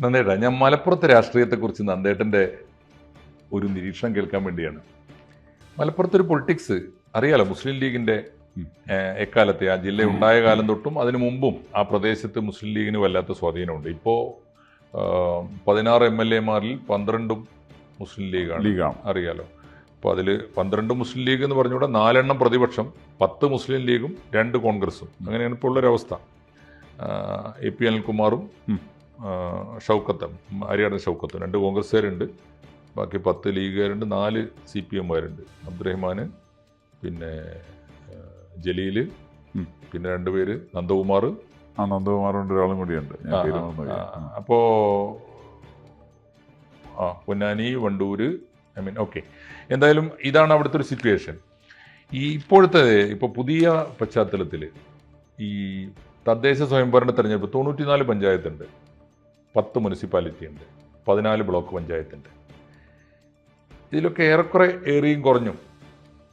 നന്ദേട്ടാ ഞാൻ മലപ്പുറത്തെ രാഷ്ട്രീയത്തെക്കുറിച്ച് നന്ദേട്ടന്റെ ഒരു നിരീക്ഷണം കേൾക്കാൻ വേണ്ടിയാണ്. മലപ്പുറത്തെ ഒരു പൊളിറ്റിക്സ് അറിയാലോ മുസ്ലിം ലീഗിന്റെ ഉം. എക്കാലത്തെ ആ ജില്ല ഉണ്ടായ കാലം തൊട്ടും അതിനു മുമ്പും ആ പ്രദേശത്ത് മുസ്ലിം ലീഗിന് വല്ലാത്ത സ്വാധീനമുണ്ട്. ഇപ്പോൾ പതിനാറ് എം എൽ എമാരിൽ പന്ത്രണ്ടും മുസ്ലിം ലീഗാണ്. ലീഗാണ്. അറിയാലോ. അപ്പോൾ അതിൽ പന്ത്രണ്ട് മുസ്ലിം ലീഗ് എന്ന് പറഞ്ഞുകൂടെ നാലെണ്ണം പ്രതിപക്ഷം പത്ത് മുസ്ലിം ലീഗും രണ്ട് കോൺഗ്രസും. അങ്ങനെയാണ് ഇപ്പോൾ ഉള്ളൊരവസ്ഥ. എ പി അനിൽകുമാറും ഷൗക്കത്തും ഹരിയാണ ഷൗക്കത്തും. രണ്ട് കോൺഗ്രസ്സുകാരുണ്ട്. ബാക്കി പത്ത് ലീഗുകാരുണ്ട് നാല് സി പി എമ്മുകാരുണ്ട്. അബ്ദുറഹ്മാൻ പിന്നെ ജലീൽ. പിന്നെ രണ്ടുപേര് നന്ദകുമാർ. ആ നന്ദകുമാറുണ്ട് ഒരാളും കൂടിയുണ്ട്. അപ്പോൾ ആ, Ponnani Wandoor I mean okay. എന്തായാലും ഇതാണ് അവിടുത്തെ ഒരു സിറ്റുവേഷൻ ഈ ഇപ്പോഴത്തെ ഇപ്പോൾ പുതിയ പശ്ചാത്തലത്തിൽ ഈ തദ്ദേശ സ്വയംഭരണ തെരഞ്ഞെടുപ്പ് തൊണ്ണൂറ്റിനാല് പഞ്ചായത്തുണ്ട്. പത്ത് മുനിസിപ്പാലിറ്റി ഉണ്ട് പതിനാല് ബ്ലോക്ക് പഞ്ചായത്തുണ്ട്. ഇതിലൊക്കെ ഏറെക്കുറെ ഏറിയും കുറഞ്ഞും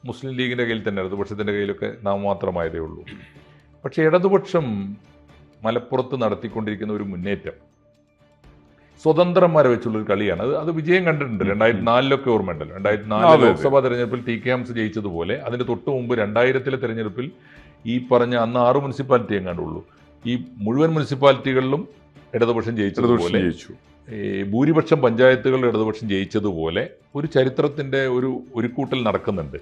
മുസ്ലിം ലീഗിന്റെ കയ്യിൽ തന്നെ ഇടതുപക്ഷത്തിന്റെ കയ്യിലൊക്കെ നാമമാത്രമായതേ ഉള്ളൂ. പക്ഷേ ഇടതുപക്ഷം മലപ്പുറത്ത് നടത്തിക്കൊണ്ടിരിക്കുന്ന ഒരു മുന്നേറ്റം സ്വതന്ത്രന്മാരെ വെച്ചുള്ള ഒരു കളിയാണ്. അത് അത് വിജയം കണ്ടിട്ടുണ്ട്. രണ്ടായിരത്തി നാലിലൊക്കെ ഓർമ്മയുണ്ടല്ലോ രണ്ടായിരത്തി നാല് ലോക്സഭാ തെരഞ്ഞെടുപ്പിൽ ടി കെ ഹംസ് ജയിച്ചതുപോലെ അതിന് തൊട്ട് മുമ്പ് രണ്ടായിരത്തിലെ തെരഞ്ഞെടുപ്പിൽ ഈ പറഞ്ഞ അന്ന് ആറ് മുനിസിപ്പാലിറ്റി എങ്ങാണ്ടുള്ളൂ ഈ മുഴുവൻ മുനിസിപ്പാലിറ്റികളിലും ഇടതുപക്ഷം ജയിച്ചതുപോലെ ജയിച്ചു. ഈ ഭൂരിപക്ഷം പഞ്ചായത്തുകളുടെ ഇടതുപക്ഷം ജയിച്ചതുപോലെ ഒരു ചരിത്രത്തിന്റെ ഒരു ഒരു കൂട്ടൽ നടക്കുന്നുണ്ട്.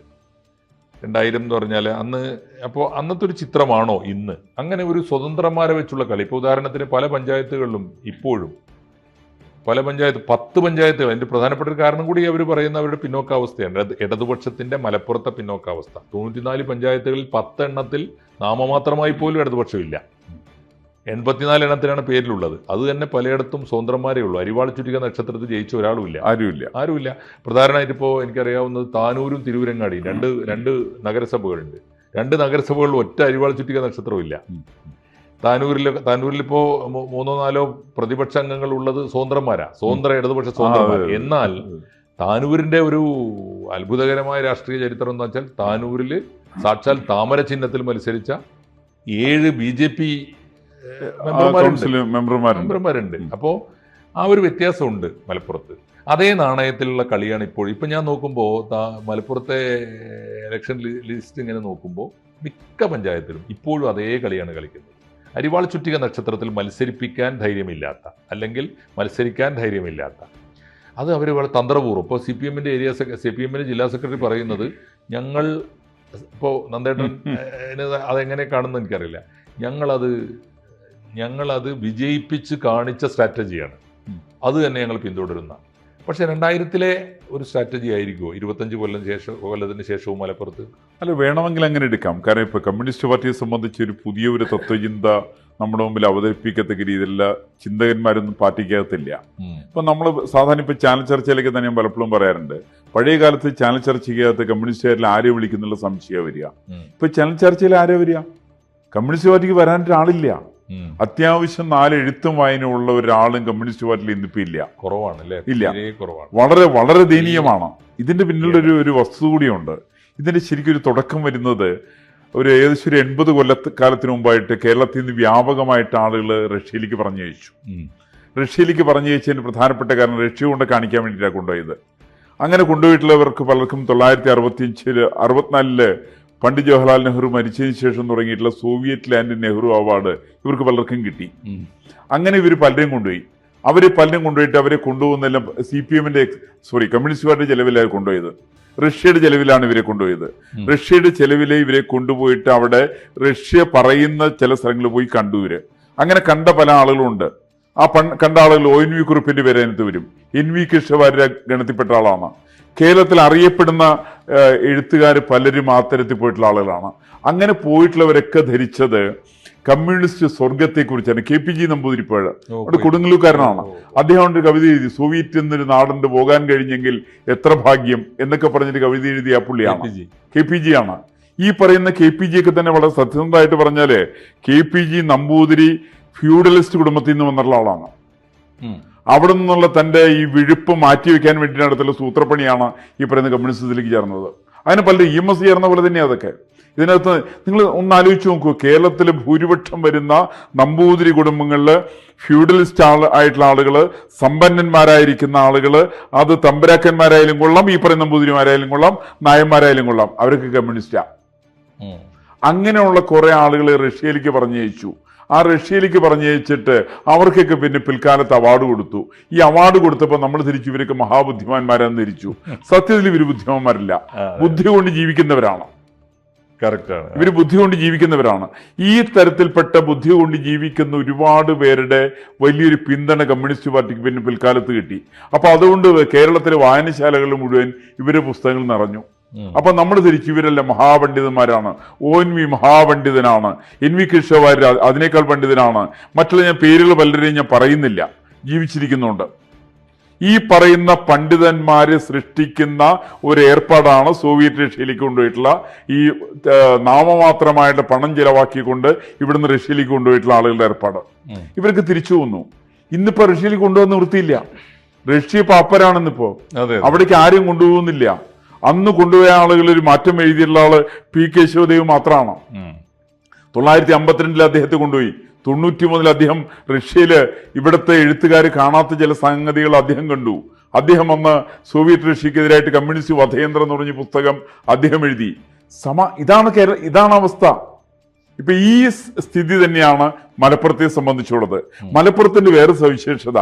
രണ്ടായിരം എന്ന് പറഞ്ഞാൽ അന്ന് അപ്പോൾ അന്നത്തെ ഒരു ചിത്രമാണോ ഇന്ന്? അങ്ങനെ ഒരു സ്വതന്ത്രന്മാരെ വെച്ചുള്ള കളി. ഇപ്പോൾ ഉദാഹരണത്തിന് പല പഞ്ചായത്തുകളിലും ഇപ്പോഴും പല പഞ്ചായത്ത് പത്ത് പഞ്ചായത്തുകൾ അതിന്റെ പ്രധാനപ്പെട്ട ഒരു കാരണം കൂടി അവർ പറയുന്ന അവരുടെ പിന്നോക്കാവസ്ഥയാണ്. ഇടത് ഇടതുപക്ഷത്തിന്റെ മലപ്പുറത്തെ പിന്നോക്കാവസ്ഥ. തൊണ്ണൂറ്റിനാല് പഞ്ചായത്തുകളിൽ പത്തെണ്ണത്തിൽ നാമമാത്രമായി പോലും ഇടതുപക്ഷമില്ല എൺപത്തിനാല് എണ്ണത്തിനാണ് പേരിലുള്ളത്. അത് തന്നെ പലയിടത്തും സ്വതന്ത്രന്മാരേ ഉള്ളൂ. അരിവാൾ ചുറ്റിക നക്ഷത്രത്തിൽ ജയിച്ച ഒരാളുമില്ല ആരുമില്ല. ആരുമില്ല. പ്രധാനമായിട്ട് ഇപ്പോൾ എനിക്കറിയാവുന്നത് താനൂരും തിരുവരങ്ങാടിയും രണ്ട് രണ്ട് നഗരസഭകളുണ്ട്. രണ്ട് നഗരസഭകളിൽ ഒറ്റ അരിവാൾ ചുറ്റിക നക്ഷത്രമില്ല താനൂരിലെ താനൂരിൽ ഇപ്പോൾ മൂന്നോ നാലോ പ്രതിപക്ഷ അംഗങ്ങൾ ഉള്ളത് സ്വതന്ത്രന്മാരാ. സ്വതന്ത്ര ഇടതുപക്ഷ അതെ. എന്നാൽ താനൂരിന്റെ ഒരു അത്ഭുതകരമായ രാഷ്ട്രീയ ചരിത്രം എന്ന് വെച്ചാൽ താനൂരിൽ സാക്ഷാൽ താമര ചിഹ്നത്തിൽ മത്സരിച്ച ഏഴ് ബി ജെ പി മെമ്പർമാരുണ്ട്. അപ്പോൾ ആ ഒരു വ്യത്യാസമുണ്ട് മലപ്പുറത്ത്. അതേ നാണയത്തിലുള്ള കളിയാണ് ഇപ്പോൾ ഇപ്പം ഞാൻ നോക്കുമ്പോൾ മലപ്പുറത്തെ ഇലക്ഷൻ ലിസ്റ്റ് ഇങ്ങനെ നോക്കുമ്പോൾ മിക്ക പഞ്ചായത്തിലും ഇപ്പോഴും അതേ കളിയാണ് കളിക്കുന്നത്. അരിവാൾ ചുറ്റിക നക്ഷത്രത്തിൽ മത്സരിപ്പിക്കാൻ ധൈര്യമില്ലാത്ത അല്ലെങ്കിൽ മത്സരിക്കാൻ ധൈര്യമില്ലാത്ത. അത് അവർ വളരെ തന്ത്രപൂർവം. ഇപ്പോൾ സി പി എമ്മിന്റെ ഏരിയ സി പി എമ്മിന്റെ ജില്ലാ സെക്രട്ടറി പറയുന്നത് ഞങ്ങൾ ഇപ്പോൾ നന്ദേട്ടൻ അതെങ്ങനെ കാണുന്നു എനിക്കറിയില്ല. ഞങ്ങളത് ഞങ്ങളത് വിജയിപ്പിച്ച് കാണിച്ച സ്ട്രാറ്റജിയാണ്. അത് തന്നെ ഞങ്ങൾ പിന്തുടരുന്ന. പക്ഷേ രണ്ടായിരത്തിലെ ഒരു സ്ട്രാറ്റജി ആയിരിക്കുമോ ഇരുപത്തഞ്ച് കൊല്ലം ശേഷം കൊല്ലത്തിന് ശേഷവും മലപ്പുറത്ത്? അല്ല വേണമെങ്കിൽ അങ്ങനെ എടുക്കാം. കാരണം ഇപ്പൊ കമ്മ്യൂണിസ്റ്റ് പാർട്ടിയെ സംബന്ധിച്ച് ഒരു പുതിയ ഒരു തത്വചിന്ത നമ്മുടെ മുമ്പിൽ അവതരിപ്പിക്കത്തക്ക രീതിയിലുള്ള ചിന്തകന്മാരൊന്നും പാർട്ടിക്കകത്തില്ല. ഇപ്പൊ നമ്മൾ സാധാരണ ഇപ്പൊ ചാനൽ ചർച്ചയിലേക്ക് തന്നെ ഞാൻ പലപ്പോഴും പറയാറുണ്ട്. പഴയ കാലത്ത് ചാനൽ ചർച്ചയ്ക്കകത്ത് കമ്മ്യൂണിസ്റ്റുകാരിൽ ആരെ വിളിക്കുന്നുള്ള സംശയം വരിക. ഇപ്പൊ ചാനൽ ചർച്ചയിൽ ആരെ വരിക? കമ്മ്യൂണിസ്റ്റ് പാർട്ടിക്ക് വരാനായിട്ട് ആളില്ല. അത്യാവശ്യം നാല് എഴുത്തും വായന ഉള്ള ഒരാളും കമ്മ്യൂണിസ്റ്റ് പാർട്ടിയിൽ ഇന്നിപ്പോ ഇല്ല. കുറവാണ് ഇല്ല. വളരെ വളരെ ദയനീയമാണ്. ഇതിന്റെ പിന്നിലൊരു ഒരു ഒരു വസ്തു കൂടിയുണ്ട്. ഇതിന്റെ ശരിക്കും ഒരു തുടക്കം വരുന്നത് ഒരു ഏകദേശം ഒരു എൺപത് കൊല്ലത്ത് കാലത്തിന് മുമ്പായിട്ട് കേരളത്തിൽ നിന്ന് വ്യാപകമായിട്ട് ആളുകൾ റഷ്യയിലേക്ക് പറഞ്ഞു അയച്ചു. റഷ്യയിലേക്ക് പറഞ്ഞു അയച്ചതിന് പ്രധാനപ്പെട്ട കാരണം റഷ്യ കൊണ്ട് കാണിക്കാൻ വേണ്ടിയിട്ടാണ് കൊണ്ടുപോയത്. അങ്ങനെ കൊണ്ടുപോയിട്ടുള്ളവർക്ക് പലർക്കും തൊള്ളായിരത്തി അറുപത്തിയഞ്ചിൽ അറുപത്തിനാലിൽ പണ്ഡിറ്റ് ജവഹർലാൽ നെഹ്റു മരിച്ചതിന് ശേഷം തുടങ്ങിയിട്ടുള്ള സോവിയറ്റ് ലാൻഡ് നെഹ്റു അവാർഡ് ഇവർക്ക് പലർക്കും കിട്ടി. അങ്ങനെ ഇവർ പലരെയും കൊണ്ടുപോയി. അവർ പലരും കൊണ്ടുപോയിട്ട് അവരെ കൊണ്ടുപോകുന്നെല്ലാം സി പി എമ്മിന്റെ സോറി കമ്മ്യൂണിസ്റ്റ് പാർട്ടി ചെലവിലാണ് കൊണ്ടുപോയത്. റഷ്യയുടെ ചെലവിലാണ് ഇവരെ കൊണ്ടുപോയത്. റഷ്യയുടെ ചെലവിലെ ഇവരെ കൊണ്ടുപോയിട്ട് അവിടെ റഷ്യ പറയുന്ന ചില സ്ഥലങ്ങളിൽ പോയി കണ്ടു ഇവർ. അങ്ങനെ കണ്ട പല ആളുകളും ഉണ്ട്. ആ പണ്ട് കണ്ട ആളുകൾ ഒ എൻ വി കുറിപ്പിന്റെ പേര് അതിനകത്ത് വരും. എൻ വി കൃഷ്ണവാര്യ ഗണത്തിൽപ്പെട്ട ആളാണ്. കേരളത്തിൽ അറിയപ്പെടുന്ന എഴുത്തുകാർ പലരും ആത്തരത്തിൽ പോയിട്ടുള്ള ആളുകളാണ്. അങ്ങനെ പോയിട്ടുള്ളവരൊക്കെ ധരിച്ചത് communist സ്വർഗത്തെക്കുറിച്ചാണ്. K P G Namboodiripad. ഓ, അവിടെ കൊടുങ്ങല്ലൂക്കാരനാണ്. അദ്ദേഹം ഒരു കവിത എഴുതി സോവിയറ്റ് എന്നൊരു നാടിന്റെ പോകാൻ കഴിഞ്ഞെങ്കിൽ എത്ര ഭാഗ്യം എന്നൊക്കെ പറഞ്ഞിട്ട് കവിത എഴുതിയ പുള്ളിയാണ്. K P G. ആണ്. ഈ പറയുന്ന കെ പി ജി ഒക്കെ തന്നെ വളരെ സത്യസന്ധമായിട്ട് പറഞ്ഞാൽ K P G Namboothiri feudalist കുടുംബത്തിൽ നിന്ന് വന്നിട്ടുള്ള ആളാണ്. അവിടെ നിന്നുള്ള തന്റെ ഈ വിഴുപ്പ് മാറ്റിവെക്കാൻ വേണ്ടി നടത്തുള്ള സൂത്രപ്പണിയാണ് ഈ പറയുന്ന കമ്മ്യൂണിസത്തിലേക്ക് ചേർന്നത്. അതിന് പലരും ഇ എം എസ് ചേർന്ന പോലെ തന്നെയാണ് അതൊക്കെ. ഇതിനകത്ത് നിങ്ങൾ ഒന്ന് ആലോചിച്ച് നോക്കൂ കേരളത്തിൽ ഭൂരിപക്ഷം വരുന്ന നമ്പൂതിരി കുടുംബങ്ങളിൽ ഫ്യൂഡലിസ്റ്റ് ആൾ ആയിട്ടുള്ള ആളുകൾ സമ്പന്നന്മാരായിരിക്കുന്ന ആളുകൾ അത് തമ്പരാക്കന്മാരായാലും കൊള്ളാം ഈ പറയുന്ന നമ്പൂതിരിമാരായാലും കൊള്ളാം നായന്മാരായാലും കൊള്ളാം. അവരൊക്കെ കമ്മ്യൂണിസ്റ്റാ അങ്ങനെയുള്ള കുറെ ആളുകൾ റഷ്യയിലേക്ക് പറഞ്ഞയച്ചു. ആ റഷ്യയിലേക്ക് പറഞ്ഞയച്ചിട്ട് അവർക്കൊക്കെ പിന്നെ പിൽക്കാലത്ത് അവാർഡ് കൊടുത്തു. ഈ അവാർഡ് കൊടുത്തപ്പോൾ നമ്മൾ തിരിച്ചു ഇവരൊക്കെ മഹാബുദ്ധിമാന്മാരാന്ന് തിരിച്ചു സത്യത്തിൽ ഇവർ ബുദ്ധിമാന്മാരല്ല. ബുദ്ധി കൊണ്ട് ജീവിക്കുന്നവരാണ്. ആണ്. ഇവർ ബുദ്ധി കൊണ്ട് ജീവിക്കുന്നവരാണ്. ഈ തരത്തിൽപ്പെട്ട ബുദ്ധി കൊണ്ട് ജീവിക്കുന്ന ഒരുപാട് പേരുടെ വലിയൊരു പിന്തുണ കമ്മ്യൂണിസ്റ്റ് പാർട്ടിക്ക് പിന്നെ പിൽക്കാലത്ത് കിട്ടി. അപ്പൊ അതുകൊണ്ട് കേരളത്തിലെ വായനശാലകൾ മുഴുവൻ ഇവരുടെ പുസ്തകങ്ങൾ നിറഞ്ഞു. അപ്പൊ നമ്മൾ തിരിച്ചു ഇവരെല്ലാം മഹാപണ്ഡിതന്മാരാണ്. ഓ എൻ വി മഹാപണ്ഡിതനാണ്. എൻ വി കൃഷ്ണവാര്യർ അതിനേക്കാൾ പണ്ഡിതനാണ്. മറ്റുള്ള ഞാൻ പേരുകൾ പലരെയും ഞാൻ പറയുന്നില്ല. ജീവിച്ചിരിക്കുന്നുണ്ട്. ഈ പറയുന്ന പണ്ഡിതന്മാരെ സൃഷ്ടിക്കുന്ന ഒരു ഏർപ്പാടാണ് സോവിയറ്റ് റഷ്യയിലേക്ക് കൊണ്ടുപോയിട്ടുള്ള ഈ നാമമാത്രമായിട്ട് പണം ചെലവാക്കിക്കൊണ്ട് ഇവിടുന്ന് റഷ്യയിലേക്ക് കൊണ്ടുപോയിട്ടുള്ള ആളുകളുടെ ഏർപ്പാട്. ഇവർക്ക് തിരിച്ചു വന്നു. ഇന്നിപ്പോ റഷ്യയിലേക്ക് കൊണ്ടുവന്ന് നിർത്തിയില്ല റഷ്യ പാപ്പരാണെന്നിപ്പോ അവിടേക്ക് ആരും കൊണ്ടുപോകുന്നില്ല. അന്ന് കൊണ്ടുപോയ ആളുകളിൽ ഒരു മാറ്റം എഴുതിയിട്ടുള്ള ആൾ പി കെ ശിവദേവ് മാത്രമാണ്. തൊള്ളായിരത്തി അമ്പത്തിരണ്ടിൽ അദ്ദേഹത്തെ കൊണ്ടുപോയി. തൊണ്ണൂറ്റി മൂന്നിൽ അദ്ദേഹം റഷ്യയിൽ ഇവിടുത്തെ എഴുത്തുകാർ കാണാത്ത ചില സംഗതികൾ അദ്ദേഹം കണ്ടു. അദ്ദേഹം അന്ന് സോവിയറ്റ് റഷ്യക്കെതിരായിട്ട് കമ്മ്യൂണിസ്റ്റ് വധയന്ത്രം എന്ന് പറഞ്ഞ പുസ്തകം അദ്ദേഹം എഴുതി. സമ ഇതാണ് കേരള ഇതാണ് അവസ്ഥ. ഇപ്പൊ ഈ സ്ഥിതി തന്നെയാണ് മലപ്പുറത്തെ സംബന്ധിച്ചുള്ളത്. മലപ്പുറത്തിന്റെ വേറെ സവിശേഷത.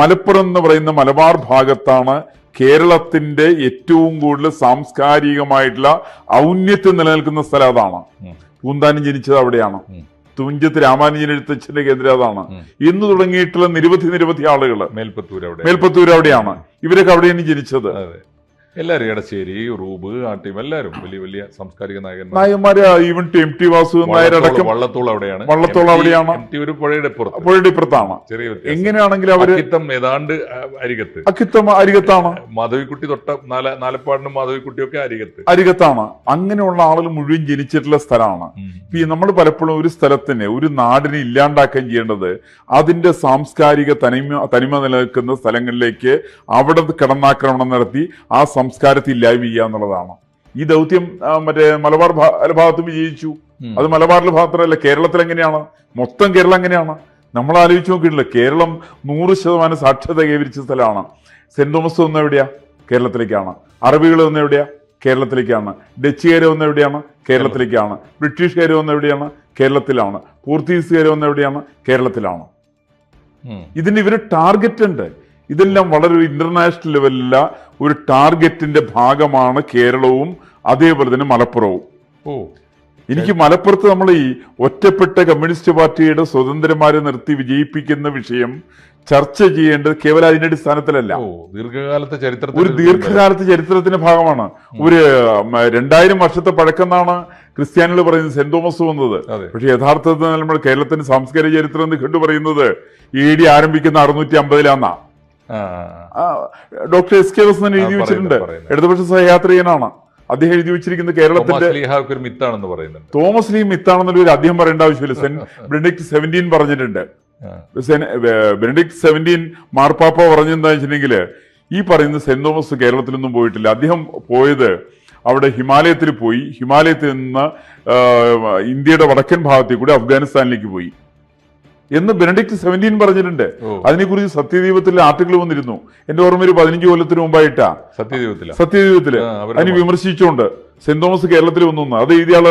മലപ്പുറം എന്ന് പറയുന്ന മലബാർ ഭാഗത്താണ് കേരളത്തിന്റെ ഏറ്റവും കൂടുതൽ സാംസ്കാരികമായിട്ടുള്ള ഔന്നത്യം നിലനിൽക്കുന്ന സ്ഥലം അതാണ്. പൂന്താനം ജനിച്ചത് അവിടെയാണ്. തുഞ്ചത്ത് രാമാനുജൻ എഴുത്തച്ഛന്റെ കേന്ദ്രം അതാണ്. ഇന്ന് തുടങ്ങിയിട്ടുള്ള നിരവധി നിരവധി ആളുകൾ മേൽപ്പത്തൂർ മേൽപ്പത്തൂർ അവിടെയാണ്. ഇവരൊക്കെ അവിടെയാണ് ജനിച്ചത്. എല്ലാരും ഇടശ്ശേരി റൂബ് ടീം എല്ലാരും വലിയ വലിയ സാംസ്കാരിക നായകന്മാർ. നായന്മാര് even T M T Vasu നായരടക്കം Vallathol അവിടെയാണ്. വള്ളത്തോൾ അവിടെയാണ്. ഒരു പുഴയുടെ പുറത്ത്. പുഴയുടെ ഇപ്പുറത്താണ് ചെറിയ എങ്ങനെയാണെങ്കിൽ അവർ അക്കിത്തം ഏതാണ്ട് ആ, അരികത്ത്. അക്കിത്തം അരികത്താണ്. മാധവിക്കുട്ടി തൊട്ട നാല നാലപ്പാടിനും മാധവിക്കുട്ടിയൊക്കെ അരികത്ത്. അരികത്താണ്. അങ്ങനെയുള്ള ആളുകൾ മുഴുവൻ ജനിച്ചിട്ടുള്ള സ്ഥലമാണ്. ഈ നമ്മൾ പലപ്പോഴും ഒരു സ്ഥലത്തിന് ഒരു നാടിനെ ഇല്ലാണ്ടാക്കുകയും ചെയ്യേണ്ടത് അതിന്റെ സാംസ്കാരിക തനിമ തനിമ നിലനിൽക്കുന്ന സ്ഥലങ്ങളിലേക്ക് അവിടെ കടന്നാക്രമണം നടത്തി ആ സംസ്കാരത്തെ ഇല്ലായ്മ ചെയ്യുക എന്നുള്ളതാണ്. ഈ ദൗത്യം മറ്റേ മലബാർ ഭാഗത്തും വിജയിച്ചു. അത് മലബാറിൽ മാത്രമല്ല കേരളത്തിൽ എങ്ങനെയാണ്? മൊത്തം കേരളം എങ്ങനെയാണ്? നമ്മൾ ആലോചിച്ച് നോക്കിയിട്ടില്ല കേരളം നൂറ് ശതമാനം സാക്ഷരത കൈവരിച്ച സ്ഥലമാണ്. സെന്റ് തോമസ് ഒന്ന് എവിടെയാ? കേരളത്തിലേക്കാണ്. അറബികൾ ഒന്ന് എവിടെയാ? കേരളത്തിലേക്കാണ്. ഡച്ചുകാർ ഒന്ന് എവിടെയാണ്? കേരളത്തിലേക്കാണ്. ബ്രിട്ടീഷുകാർ ഒന്ന് എവിടെയാണ്? കേരളത്തിലാണ്. പോർച്ചുഗീസുകാർ ഒന്ന് എവിടെയാണ്? കേരളത്തിലാണ്. ഇതിന് ഇവർ ടാർഗറ്റ് ഉണ്ട്. ഇതെല്ലാം വളരെ ഒരു ഇന്റർനാഷണൽ ലെവലിലുള്ള ഒരു ടാർഗറ്റിന്റെ ഭാഗമാണ് കേരളവും അതേപോലെ തന്നെ മലപ്പുറവും. ഓ. എനിക്ക് മലപ്പുറത്ത് നമ്മൾ ഈ ഒറ്റപ്പെട്ട കമ്മ്യൂണിസ്റ്റ് പാർട്ടിയുടെ സ്വതന്ത്രമാരെ നിർത്തി വിജയിപ്പിക്കുന്ന വിഷയം ചർച്ച ചെയ്യേണ്ടത് കേവലം അതിന്റെ അടിസ്ഥാനത്തിലല്ല. ദീർഘകാലത്തെ ചരിത്രത്തിൽ ഒരു ദീർഘകാലത്തെ ചരിത്രത്തിന്റെ ഭാഗമാണ്. ഒരു രണ്ടായിരം വർഷത്തെ പഴക്കെന്നാണ് ക്രിസ്ത്യാനികൾ പറയുന്നത് സെന്റ് തോമസ് വന്നത് പക്ഷെ യഥാർത്ഥത്തിൽ നമ്മൾ കേരളത്തിന്റെ സാംസ്കാരിക ചരിത്രം എന്ന് കണ്ടു പറയുന്നത് ഇ ഡി ആരംഭിക്കുന്ന അറുന്നൂറ്റി അമ്പതിലാന്നാ. ഡോക്ടർ എസ് കെ വസന്തൻ എഴുതി വെച്ചിട്ടുണ്ട്. ഇടതുപക്ഷ സഹയാത്രികനാണ്. അദ്ദേഹം എഴുതി വെച്ചിരിക്കുന്നത് കേരളത്തിന്റെ തോമസ് ലീ മിത്താണെന്നുള്ള ഒരു അദ്ദേഹം പറയേണ്ട ആവശ്യമില്ല. സെൻ ബെനഡിക്ട് സെവന്റീൻ പറഞ്ഞിട്ടുണ്ട്. ബെനഡിക്ട് സെവന്റീൻ മാർപ്പാപ്പ പറഞ്ഞെന്താ വെച്ചിട്ടുണ്ടെങ്കിൽ ഈ പറയുന്ന സെന്റ് തോമസ് കേരളത്തിലൊന്നും പോയിട്ടില്ല. അദ്ദേഹം പോയത് അവിടെ ഹിമാലയത്തിൽ പോയി. ഹിമാലയത്തിൽ നിന്ന് ഇന്ത്യയുടെ വടക്കൻ ഭാഗത്തേക്ക് കൂടി അഫ്ഗാനിസ്ഥാനിലേക്ക് പോയി. എന്ന് ബെനഡിക്ട് സെവന്റീൻ പറഞ്ഞിട്ടുണ്ട്. അതിനെ അതിനെക്കുറിച്ച് സത്യദീപത്തിൽ ആർട്ടിക്കിൾ വന്നിരുന്നു. എന്റെ ഓർമ്മ ഒരു പതിനഞ്ച് കൊല്ലത്തിന് മുമ്പായിട്ടാ. സത്യദീപത്തിൽ സത്യദീപത്തിൽ അതിന് വിമർശിച്ചുകൊണ്ട് സെന്റ് തോമസ് കേരളത്തിൽ വന്നു അത് എഴുതിയ ആൾ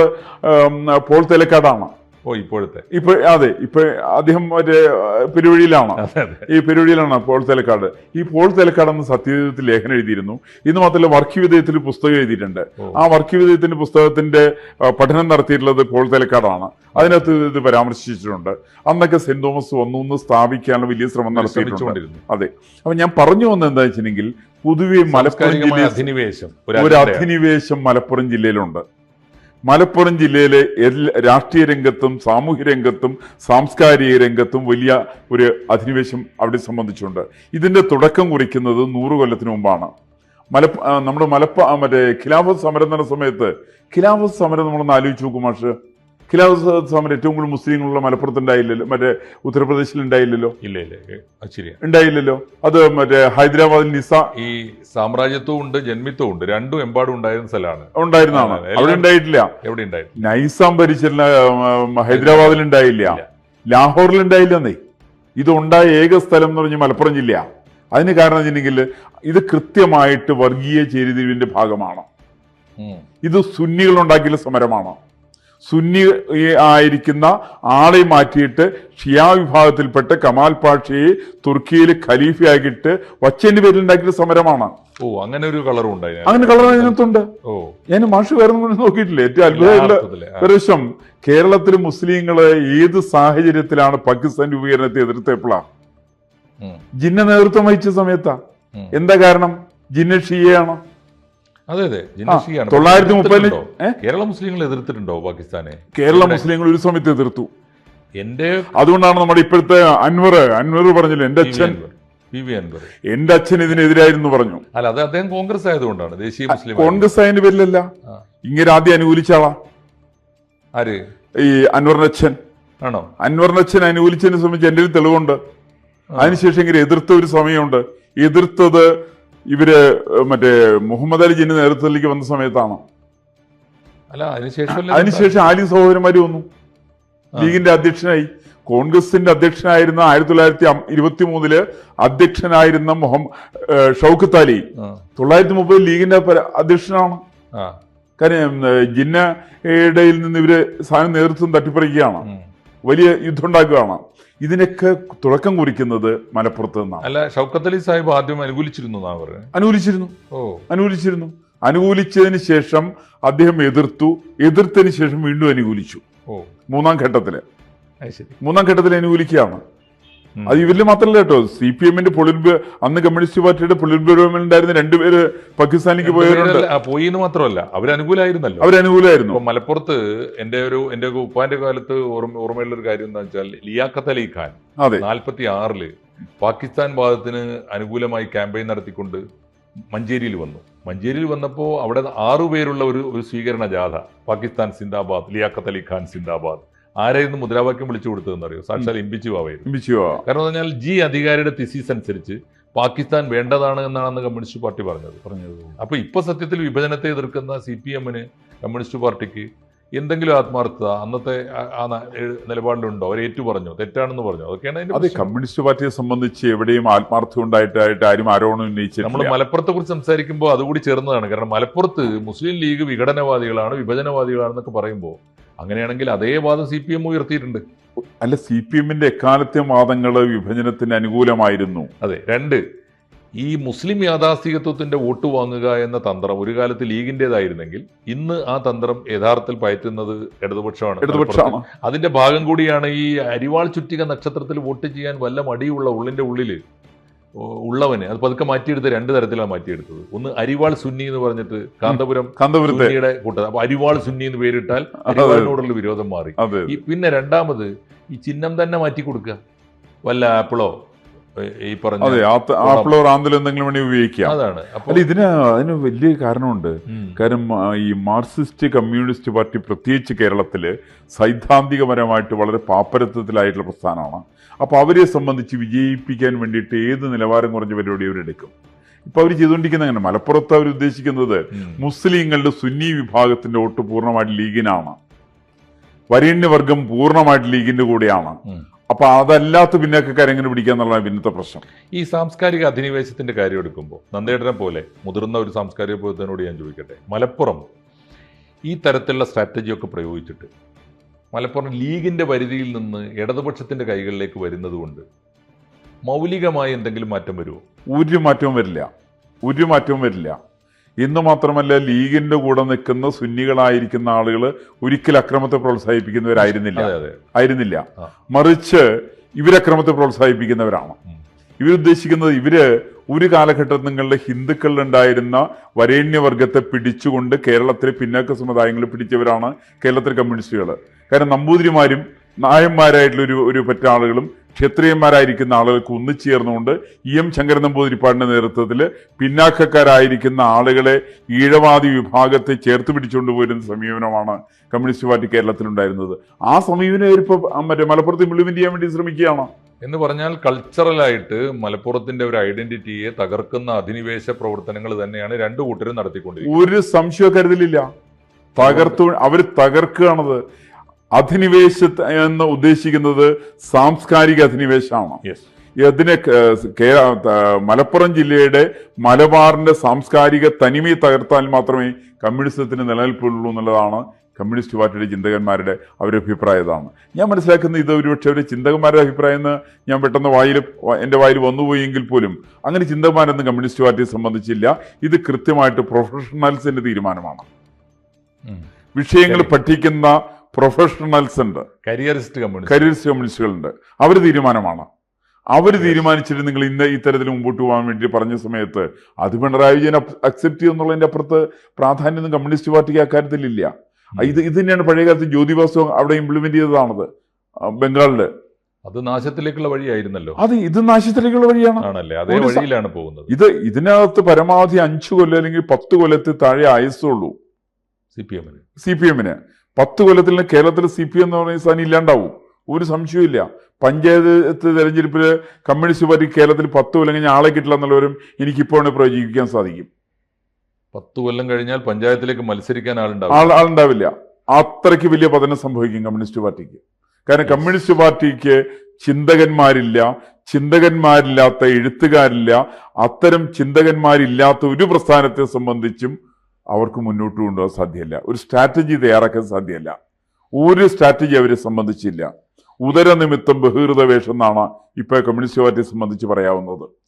പോൾ തെലക്കാടാണ്. ഓ ഇപ്പോഴത്തെ. ഇപ്പൊ അതെ ഇപ്പൊ അദ്ദേഹം മറ്റേ പെരുവഴിയിലാണ്. ഈ പെരുവഴിയിലാണ് പോൾ തലക്കാട്. ഈ പോൾ തലക്കാട് എന്ന സത്യവിധത്തിൽ ലേഖനം എഴുതിയിരുന്നു. ഇന്ന് മാത്രമല്ല വർക്ക് വിധേയത്തിൽ പുസ്തകം എഴുതിയിട്ടുണ്ട്. ആ വർക്ക് വിധേയത്തിന്റെ പുസ്തകത്തിന്റെ പഠനം നടത്തിയിട്ടുള്ളത് പോൾ തലക്കാടാണ്. അതിനകത്ത് ഇത് പരാമർശിച്ചിട്ടുണ്ട്. അന്നൊക്കെ സെന്റ് തോമസ് ഒന്നൊന്ന് സ്ഥാപിക്കാനുള്ള വലിയ ശ്രമം നടത്തിയിട്ടുണ്ട്. അതെ. അപ്പൊ ഞാൻ പറഞ്ഞു വന്നത് എന്താ വെച്ചിട്ടുണ്ടെങ്കിൽ പൊതുവെ മലപ്പുറം ജില്ലയിൽ ഒരു അധിനിവേശം മലപ്പുറം ജില്ലയിലുണ്ട്. മലപ്പുറം ജില്ലയിലെ എല്ലാ രാഷ്ട്രീയ രംഗത്തും സാമൂഹ്യ രംഗത്തും സാംസ്കാരിക രംഗത്തും വലിയ ഒരു അധിനിവേശം അവിടെ സംബന്ധിച്ചുണ്ട്. ഇതിന്റെ തുടക്കം കുറിക്കുന്നത് നൂറ് കൊല്ലത്തിന് മുമ്പാണ്. മലപ്പ നമ്മുടെ മലപ്പ മറ്റേ ഖിലാഫത്ത് സമരം നടന്ന സമയത്ത് ഖിലാഫത്ത് സമരം നമ്മളൊന്ന് ആലോചിച്ച് നോക്കും മാഷ്. ഖിലാഫ് സമരം ഏറ്റവും കൂടുതൽ മുസ്ലിങ്ങളുള്ള മലപ്പുറത്ത് ഉണ്ടായില്ലല്ലോ മറ്റേ ഉത്തർപ്രദേശിൽ ഉണ്ടായില്ലല്ലോ ഇല്ല ഇല്ല ഏ, അത് ശരിയാ ഉണ്ടായില്ലല്ലോ അത് മറ്റേ ഹൈദരാബാദിൽ നിസ ഈ സാമ്രാജ്യത്വം ഉണ്ട് ജന്മിത്വം ഉണ്ട് രണ്ടും എമ്പാടും ഉണ്ടായിരുന്ന സ്ഥലമാണ് ഉണ്ടായിരുന്നാണ് അവിടെ ഉണ്ടായിട്ടില്ല എവിടെ ഉണ്ടായിരുന്നു നൈസാം ഭരിച്ചിരുന്ന ഹൈദരാബാദിൽ ഉണ്ടായില്ല ലാഹോറിൽ ഉണ്ടായില്ലെന്നേ ഇത് ഉണ്ടായ ഏക സ്ഥലം എന്ന് പറഞ്ഞാൽ മലപ്പുറം ജില്ല അതിന് കാരണം വെച്ചിട്ടുണ്ടെങ്കിൽ ഇത് കൃത്യമായിട്ട് വർഗീയ ചേരിതിരിവിന്റെ ഭാഗമാണ് ഇത് സുന്നികൾ ഉണ്ടാക്കിയ സമരമാണ് സുന്നി ആയിരിക്കുന്ന ആളെ മാറ്റിയിട്ട് ഷിയാ വിഭാഗത്തിൽപ്പെട്ട കമാൽ പാഷയെ തുർക്കിയിൽ ഖലീഫയാക്കിയിട്ട് വച്ചേന്റെ പേരിൽ ഉണ്ടാക്കിയ സമരമാണ്. ഓ അങ്ങനെ ഒരു കളറും ഉണ്ടായി. അങ്ങനെ കളർ അതിനകത്തുണ്ട്. ഓ. ഞാൻ മാഷ് വേറെ നോക്കിയിട്ടില്ലേ. ഏറ്റവും അത്ഭുതമുള്ള പ്രശ്നം കേരളത്തിലെ മുസ്ലിങ്ങൾ ഏത് സാഹചര്യത്തിലാണ് പാകിസ്ഥാൻ രൂപീകരണത്തെ എതിർത്തേപ്പളാ ജിന്ന നേതൃത്വം വഹിച്ച സമയത്താ. എന്താ കാരണം? ജിന്ന ഷിയയാണ്? അതെ അതെ. ജിന്നഷിയാണ് തൊള്ളായിരത്തി മുപ്പതിൽ കേരള മുസ്ലിങ്ങൾ എതിർത്തിട്ടുണ്ടോ പാകിസ്ഥാനെ? കേരള മുസ്ലിങ്ങൾ ഒരു സമയത്ത് എതിർത്തു. എന്റെ അതുകൊണ്ടാണ് നമ്മുടെ ഇപ്പോഴത്തെ അൻവർ അൻവർ പറഞ്ഞില്ല എന്റെ അച്ഛൻ അൻവർ. P V Anwar. എന്റെ അച്ഛൻ ഇതിനെതിരായിരുന്നു പറഞ്ഞു. അല്ല അത് അദ്ദേഹം കോൺഗ്രസ് ആയതുകൊണ്ടാണ് ദേശീയ മുസ്ലിം കോൺഗ്രസ് ആയതിന്റെ പേരിലല്ല. ഇങ്ങനെ ആദ്യം അനുകൂലിച്ച ആളാ. ആര്? ഈ അൻവറിന്റെ അച്ഛൻ. ആണോ? അൻവറിന്റെ അച്ഛൻ അനുകൂലിച്ചതിനെ സംബന്ധിച്ച് എന്റെ ഒരു തെളിവുണ്ട്. അതിനുശേഷം ഇങ്ങനെ എതിർത്ത ഒരു സമയമുണ്ട്. എതിർത്തത് ഇവർ മറ്റേ മുഹമ്മദ് അലി ജിന്റെ നേതൃത്വത്തിലേക്ക് വന്ന സമയത്താണ്. അല്ല അതിനുശേഷം അതിനുശേഷം ആലി സഹോദരന്മാര് വന്നു. ലീഗിന്റെ അധ്യക്ഷനായി. കോൺഗ്രസിന്റെ അധ്യക്ഷനായിരുന്ന ആയിരത്തി തൊള്ളായിരത്തി ഇരുപത്തി മൂന്നിൽ അധ്യക്ഷനായിരുന്ന മുഹമ്മദ് ഷൗക്കത്ത് അലി തൊള്ളായിരത്തി മുപ്പത് ലീഗിന്റെ അധ്യക്ഷനാണ്. കാര്യം ജിന്നയുടെ നിന്ന് ഇവർ സാധനം നേതൃത്വം തട്ടിപ്പറിക്കുകയാണ്. വലിയ യുദ്ധം ഉണ്ടാക്കുകയാണ് ഇതിനൊക്കെ തുടക്കം കുറിക്കുന്നത് മലപ്പുറത്ത് നിന്നാണ്. അല്ല ഷൗക്കത്ത് അലി സാഹിബ് ആദ്യം അനുകൂലിച്ചിരുന്നു അനുകൂലിച്ചിരുന്നു. ഓ. അനുകൂലിച്ചിരുന്നു. അനുകൂലിച്ചതിന് ശേഷം അദ്ദേഹം എതിർത്തു. എതിർത്തതിന് ശേഷം വീണ്ടും അനുകൂലിച്ചു. ഓ. മൂന്നാം ഘട്ടത്തിൽ. മൂന്നാം ഘട്ടത്തിൽ അനുകൂലിക്കുകയാണ്. അത് ഇവരിൽ മാത്രമല്ല കേട്ടോ. സി പി എമ്മിന്റെ പൊളിറ്റ് അന്ന് കമ്മ്യൂണിസ്റ്റ് പാർട്ടിയുടെ പൊളിറ്റ് ബ്യൂറോ ഉണ്ടായിരുന്ന രണ്ടുപേര് പാകിസ്ഥാനിലേക്ക് പോയവരുണ്ട്. പോയി എന്ന് മാത്രമല്ല അവരനുകൂലായിരുന്നല്ലോ. അവരനുകൂലായിരുന്നു മലപ്പുറത്ത് എന്റെ ഒരു എന്റെ ഉപ്പാന്റെ കാലത്ത് ഓർമ്മ ഓർമ്മയുള്ള ഒരു കാര്യം എന്താ വെച്ചാൽ ലിയാഖത്ത് അലി ഖാൻ അതെ. നാൽപ്പത്തി ആറിൽ പാകിസ്ഥാൻ വാദത്തിന് അനുകൂലമായി ക്യാമ്പയിൻ നടത്തിക്കൊണ്ട് മഞ്ചേരിയിൽ വന്നു. മഞ്ചേരിയിൽ വന്നപ്പോൾ അവിടെ ആറു പേരുള്ള ഒരു ഒരു സ്വീകരണ ജാഥ പാകിസ്ഥാൻ സിന്ദാബാദ് ലിയാഖത്ത് അലി ഖാൻ സിന്ദാബാദ്. ആരായിരുന്നു മുദ്രാവാക്യം വിളിച്ചു കൊടുത്തതെന്ന് അറിയോ സാക്ഷാൽ ഇമ്പിച്ചു ബാവായിരുന്നു ഇമ്പിച്ചുവാ. കാരണം പറഞ്ഞാൽ ജി അധികാരിയുടെ തിസീസ് അനുസരിച്ച് പാകിസ്ഥാൻ വേണ്ടതാണ് എന്നാണ് കമ്മ്യൂണിസ്റ്റ് പാർട്ടി പറഞ്ഞത്. പറഞ്ഞത്. അപ്പൊ ഇപ്പൊ സത്യത്തിൽ വിഭജനത്തെ എതിർക്കുന്ന സി പി എമ്മിന് കമ്മ്യൂണിസ്റ്റ് പാർട്ടിക്ക് എന്തെങ്കിലും ആത്മാർത്ഥത അന്നത്തെ ആ- നിലപാടിലുണ്ടോ? അവർ ഏറ്റു പറഞ്ഞു തെറ്റാണെന്ന് പറഞ്ഞു? അതൊക്കെയാണ് അത് കമ്മ്യൂണിസ്റ്റ് പാർട്ടിയെ സംബന്ധിച്ച് എവിടെയും ആത്മാർത്ഥം ഉണ്ടായിട്ടായിട്ട് ആരും ആരോപണം നമ്മൾ ഉന്നയിച്ചിട്ടില്ല മലപ്പുറത്തെ കുറിച്ച് സംസാരിക്കുമ്പോൾ അതുകൂടി ചേർന്നതാണ്. കാരണം മലപ്പുറത്ത് മുസ്ലിം ലീഗ് വിഘടനവാദികളാണ് വിഭജനവാദികളാണെന്നൊക്കെ പറയുമ്പോൾ അങ്ങനെയാണെങ്കിൽ അതേ വാദം സി പി എം ഉയർത്തിയിട്ടുണ്ട്. അല്ല സി പി എമ്മിന്റെ എക്കാലത്തെ വാദങ്ങൾ വിഭജനത്തിന് അനുകൂലമായിരുന്നു. അതെ രണ്ട് ഈ മുസ്ലിം യാഥാസ്ഥികത്വത്തിന്റെ വോട്ട് വാങ്ങുക എന്ന തന്ത്രം ഒരു കാലത്ത് ലീഗിന്റേതായിരുന്നെങ്കിൽ ഇന്ന് ആ തന്ത്രം യഥാർത്ഥത്തിൽ പയറ്റുന്നത് ഇടതുപക്ഷമാണ്. ഇടതുപക്ഷമാണ്. അതിന്റെ ഭാഗം കൂടിയാണ് ഈ അരിവാൾ ചുറ്റിക നക്ഷത്രത്തിൽ വോട്ട് ചെയ്യാൻ വല്ല മടിയുള്ള ഉള്ളിന്റെ ഉള്ളിൽ ഉള്ളവന്. അത് പതുക്കെ മാറ്റിയെടുത്ത് രണ്ട് തരത്തിലാണ് മാറ്റിയെടുത്തത്. ഒന്ന് അരിവാൾ സുന്നി എന്ന് പറഞ്ഞിട്ട് കാന്തപുരം കാന്തപുരത്തെ. സുന്നിയുടെ കൂട്ടം. അപ്പൊ അരിവാൾ സുന്നി എന്ന് പേരിട്ടാൽ അരിവാളിനോടുള്ള വിരോധം മാറി. ഈ പിന്നെ രണ്ടാമത് ഈ ചിഹ്നം തന്നെ മാറ്റി കൊടുക്കുക വല്ല ആപ്പിളോ ഈ പറഞ്ഞ അതെ ആപ്പിളോ റാന്തലോ എന്തെങ്കിലും വേണ്ടി ഉപയോഗിക്കാം. അതാണ്. അപ്പോൾ അല്ല ഇതിന് അതിന് വലിയ കാരണമുണ്ട്. കാരണം ഈ മാർക്സിസ്റ്റ് കമ്മ്യൂണിസ്റ്റ് പാർട്ടി പ്രത്യേകിച്ച് കേരളത്തിൽ സൈദ്ധാന്തികപരമായിട്ട് വളരെ പാപ്പരത്വത്തിലായിട്ടുള്ള പ്രസ്ഥാനമാണ്. അപ്പൊ അവരെ സംബന്ധിച്ച് വിജയിപ്പിക്കാൻ വേണ്ടിയിട്ട് ഏത് നിലവാരം കുറഞ്ഞ പരിപാടി അവരെടുക്കും ഇപ്പൊ അവർ ചെയ്തുകൊണ്ടിരിക്കുന്ന അങ്ങനെ മലപ്പുറത്ത് അവർ ഉദ്ദേശിക്കുന്നത്. മുസ്ലിങ്ങളുടെ സുന്നി വിഭാഗത്തിന്റെ വോട്ട് പൂർണമായിട്ട് ലീഗിനാണ്. വരേണ്യവർഗം പൂർണമായിട്ട് ലീഗിന്റെ കൂടെയാണ്. ഉം. അപ്പൊ അതല്ലാത്ത പിന്നാക്കക്കാരെങ്ങനെ പിടിക്കുക എന്നുള്ളതാണ് പിന്നത്തെ പ്രശ്നം. ഈ സാംസ്കാരിക അധിനിവേശത്തിന്റെ കാര്യം എടുക്കുമ്പോൾ നന്ദേടനെ പോലെ മുതിർന്ന ഒരു സാംസ്കാരിക ബോധത്തിനോട് ഞാൻ ചോദിക്കട്ടെ? മലപ്പുറം ഈ തരത്തിലുള്ള സ്ട്രാറ്റജിയൊക്കെ പ്രയോഗിച്ചിട്ട് മലപ്പുറം ലീഗിന്റെ പരിധിയിൽ നിന്ന് ഇടതുപക്ഷത്തിന്റെ കൈകളിലേക്ക് വരുന്നത് കൊണ്ട് മൗലികമായി എന്തെങ്കിലും മാറ്റം വരുമോ? ഒരു മാറ്റവും വരില്ല. ഒരു മാറ്റവും വരില്ല. ഇന്ന് മാത്രമല്ല ലീഗിന്റെ കൂടെ നിൽക്കുന്ന സുന്നികളായിരിക്കുന്ന ആളുകൾ ഒരിക്കൽ അക്രമത്തെ പ്രോത്സാഹിപ്പിക്കുന്നവരായിരുന്നില്ല. ആയിരുന്നില്ല. മറിച്ച് ഇവരക്രമത്തെ പ്രോത്സാഹിപ്പിക്കുന്നവരാണ്. ഇവരുദ്ദേശിക്കുന്നത് ഇവർ ഒരു കാലഘട്ടത്തിൽ നിങ്ങളുടെ ഹിന്ദുക്കളിലുണ്ടായിരുന്ന വരേണ്യവർഗത്തെ പിടിച്ചുകൊണ്ട് കേരളത്തിലെ പിന്നാക്ക സമുദായങ്ങളെ പിടിച്ചവരാണ് കേരളത്തിലെ കമ്മ്യൂണിസ്റ്റുകൾ കാരണം നമ്പൂതിരിമാരും നായന്മാരായിട്ടുള്ള ഒരു ഒരു പറ്റ ആളുകളും ക്ഷത്രിയന്മാരായിരിക്കുന്ന ആളുകൾക്ക് ഒന്നിച്ചേർന്നുകൊണ്ട് ഇ എം ശങ്കരൻ നമ്പൂതിരിപ്പാടിന്റെ നേതൃത്വത്തിൽ പിന്നാക്കക്കാരായിരിക്കുന്ന ആളുകളെ ഈഴവാദി വിഭാഗത്തെ ചേർത്ത് പിടിച്ചുകൊണ്ട് പോരുന്ന സമീപനമാണ് കമ്മ്യൂണിസ്റ്റ് പാർട്ടി കേരളത്തിലുണ്ടായിരുന്നത്. ആ സമീപനം ഇപ്പോൾ മറ്റേ മലപ്പുറത്ത് ഇംപ്ലിമെന്റ് ചെയ്യാൻ വേണ്ടി ശ്രമിക്കുകയാണ്? എന്ന് പറഞ്ഞാൽ കൾച്ചറലായിട്ട് മലപ്പുറത്തിന്റെ ഒരു ഐഡന്റിറ്റിയെ തകർക്കുന്ന അധിനിവേശ പ്രവർത്തനങ്ങൾ തന്നെയാണ് രണ്ടു കൂട്ടരും നടത്തിക്കൊണ്ടിരിക്കുന്നത്. ഒരു സംശയം കരുതലില്ല. തകർത്തു അവർ തകർക്കുകയാണത്. അധിനിവേശ എന്ന് ഉദ്ദേശിക്കുന്നത് സാംസ്കാരിക അധിനിവേശമാണ്. ക- മലപ്പുറം ജില്ലയുടെ മലബാറിന്റെ സാംസ്കാരിക തനിമയെ തകർത്താൽ മാത്രമേ കമ്മ്യൂണിസത്തിന് നിലനിൽപ്പുള്ളൂ എന്നുള്ളതാണ് കമ്മ്യൂണിസ്റ്റ് പാർട്ടിയുടെ ചിന്തകന്മാരുടെ അവരുടെ അഭിപ്രായം ഇതാണ് ഞാൻ മനസ്സിലാക്കുന്ന ഇത് ഒരുപക്ഷെ അവരുടെ ചിന്തകന്മാരുടെ അഭിപ്രായം എന്ന് ഞാൻ പെട്ടെന്ന് വായിൽ എന്റെ വായിൽ വന്നുപോയെങ്കിൽ പോലും അങ്ങനെ ചിന്തകന്മാരൊന്നും കമ്മ്യൂണിസ്റ്റ് പാർട്ടിയെ സംബന്ധിച്ചില്ല. ഇത് കൃത്യമായിട്ട് പ്രൊഫഷണൽസിന്റെ തീരുമാനമാണ്. വിഷയങ്ങൾ. പഠിക്കുന്ന പ്രൊഫഷണൽസ് ഉണ്ട്. കരിയറിസ്റ്റ് കമ്മ്യൂണിസ്റ്റ് കരിയറിസ്റ്റ് കമ്മ്യൂണിസ്റ്റുകളുണ്ട് അവർ തീരുമാനമാണ്. അവർ തീരുമാനിച്ചിട്ട് നിങ്ങൾ ഇന്ന ഇത്തരത്തിൽ മുമ്പോട്ട് പോകാൻ വേണ്ടി പറഞ്ഞ സമയത്ത് അത് പിണറായി വിജയൻ അക്സെപ്റ്റ് ചെയ്യുന്നുള്ളതിന്റെ അപ്പുറത്ത് പ്രാധാന്യം കമ്മ്യൂണിസ്റ്റ് പാർട്ടിക്ക് അക്കാര്യത്തിലില്ല ഇത് ഇത് തന്നെയാണ് പഴയകാലത്ത് അവിടെ ഇംപ്ലിമെന്റ് ചെയ്തതാണത്. ബംഗാളിൽ. അത് നാശത്തിലേക്കുള്ള വഴിയായിരുന്നല്ലോ. അത് ഇത് നാശത്തിലേക്കുള്ള വഴിയാണ്. ആണല്ലേ? അതേ വഴിയിലാണ് പോകുന്നത്. ഇത് ഇതിനകത്ത് പരമാവധി അഞ്ചു കൊല്ലം അല്ലെങ്കിൽ പത്ത് കൊല്ലത്തിൽ താഴെ ആയുസുള്ളൂ സി പി എമ്മിന്. സി പി എമ്മിന്. പത്ത് കൊല്ലത്തിൽ കേരളത്തിൽ സി പി എം എന്ന് പറയുന്ന സ്ഥാനം ഇല്ലാണ്ടാവും. ഒരു സംശയവും ഇല്ല. പഞ്ചായത്ത് തെരഞ്ഞെടുപ്പിൽ കമ്മ്യൂണിസ്റ്റ് പാർട്ടി കേരളത്തിൽ പത്ത് കൊല്ലം കഴിഞ്ഞാൽ ആളെ കിട്ടില്ല എന്നുള്ളവരും എനിക്കിപ്പോൾ പ്രവചിക്കാൻ സാധിക്കും. പത്ത് കൊല്ലം കഴിഞ്ഞാൽ പഞ്ചായത്തിലേക്ക് മത്സരിക്കാൻ ആളുണ്ടാവും ആളുണ്ടാവില്ല. അത്രയ്ക്ക് വലിയ പതനം സംഭവിക്കും കമ്മ്യൂണിസ്റ്റ് പാർട്ടിക്ക്. കാരണം കമ്മ്യൂണിസ്റ്റ് പാർട്ടിക്ക് ചിന്തകന്മാരില്ല. ചിന്തകന്മാരില്ലാത്ത എഴുത്തുകാരില്ല. അത്തരം ചിന്തകന്മാരില്ലാത്ത ഒരു പ്രസ്ഥാനത്തെ സംബന്ധിച്ചും അവർക്ക് മുന്നോട്ട് കൊണ്ടുപോകാൻ സാധ്യമല്ല ഒരു സ്ട്രാറ്റജി തയ്യാറാക്കാൻ സാധ്യമല്ല ഒരു സ്ട്രാറ്റജി അവരെ സംബന്ധിച്ചില്ല. ഉദരനിമിത്തം ബഹിർത വേഷം എന്നാണ് ഇപ്പോൾ കമ്മ്യൂണിസ്റ്റ് പാർട്ടിയെ സംബന്ധിച്ച് പറയാവുന്നത്.